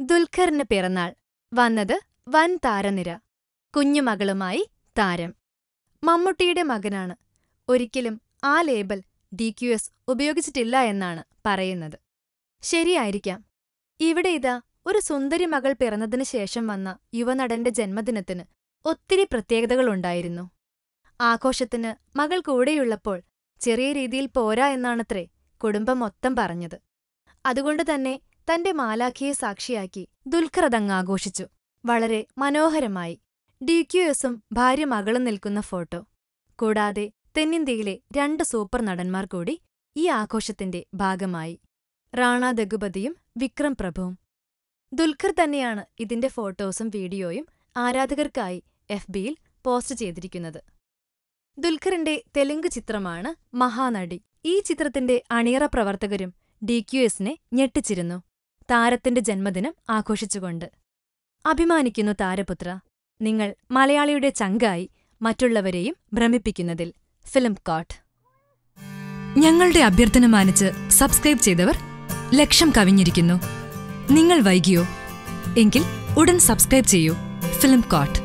ദുൽഖറിന് പിറന്നാൾ. വന്നത് വൻ താരനിര. കുഞ്ഞുമകളുമായി താരം. മമ്മൂട്ടിയുടെ മകനാണ്. ഒരിക്കലും ആ ലേബൽ ഡി ക്യു എസ് ഉപയോഗിച്ചിട്ടില്ല എന്നാണ് പറയുന്നത്. ശരിയായിരിക്കാം. ഇവിടെ ഇതാ ഒരു സുന്ദരി മകൾ പിറന്നതിനു ശേഷം വന്ന യുവനടന്റെ ജന്മദിനത്തിന് ഒത്തിരി പ്രത്യേകതകളുണ്ടായിരുന്നു ആഘോഷത്തിന് മകൾ കൂടെയുള്ളപ്പോൾ ചെറിയ രീതിയിൽ പോരാ എന്നാണത്രേ കുടുംബം മൊത്തം പറഞ്ഞത്. അതുകൊണ്ട് തന്നെ തന്റെ മാലാഖിയെ സാക്ഷിയാക്കി ദുൽഖർ അതങ്ങ് ആഘോഷിച്ചു വളരെ മനോഹരമായി. ഡി ക്യു എസും ഭാര്യ മകളും നിൽക്കുന്ന ഫോട്ടോ. കൂടാതെ തെന്നിന്ത്യയിലെ രണ്ട് സൂപ്പർ നടന്മാർ കൂടി ഈ ആഘോഷത്തിന്റെ ഭാഗമായി. റാണ ദഗുപതിയും വിക്രം പ്രഭുവും. ദുൽഖർ തന്നെയാണ് ഇതിന്റെ ഫോട്ടോസും വീഡിയോയും ആരാധകർക്കായി എഫ് ബിയിൽ പോസ്റ്റ് ചെയ്തിരിക്കുന്നത്. ദുൽഖറിന്റെ തെലുങ്ക് ചിത്രമാണ് മഹാനടി. ഈ ചിത്രത്തിന്റെ അണിയറ പ്രവർത്തകരും ഡി ക്യു എസിനെ ഞെട്ടിച്ചിരുന്നു. താരത്തിന്റെ ജന്മദിനം ആഘോഷിച്ചുകൊണ്ട്. അഭിമാനിക്കുന്നു താരപുത്ര. നിങ്ങൾ മലയാളിയുടെ ചങ്കായി മറ്റുള്ളവരെയും ഭ്രമിപ്പിക്കുന്നതിൽ ഫിലിം കോട്ട്. ഞങ്ങളുടെ അഭ്യർത്ഥന മാനിച്ച് സബ്സ്ക്രൈബ് ചെയ്തവർ ലക്ഷം കവിഞ്ഞിരിക്കുന്നു. നിങ്ങൾ വൈകിയോ? എങ്കിൽ ഉടൻ സബ്സ്ക്രൈബ് ചെയ്യൂ ഫിലിം കോട്ട്.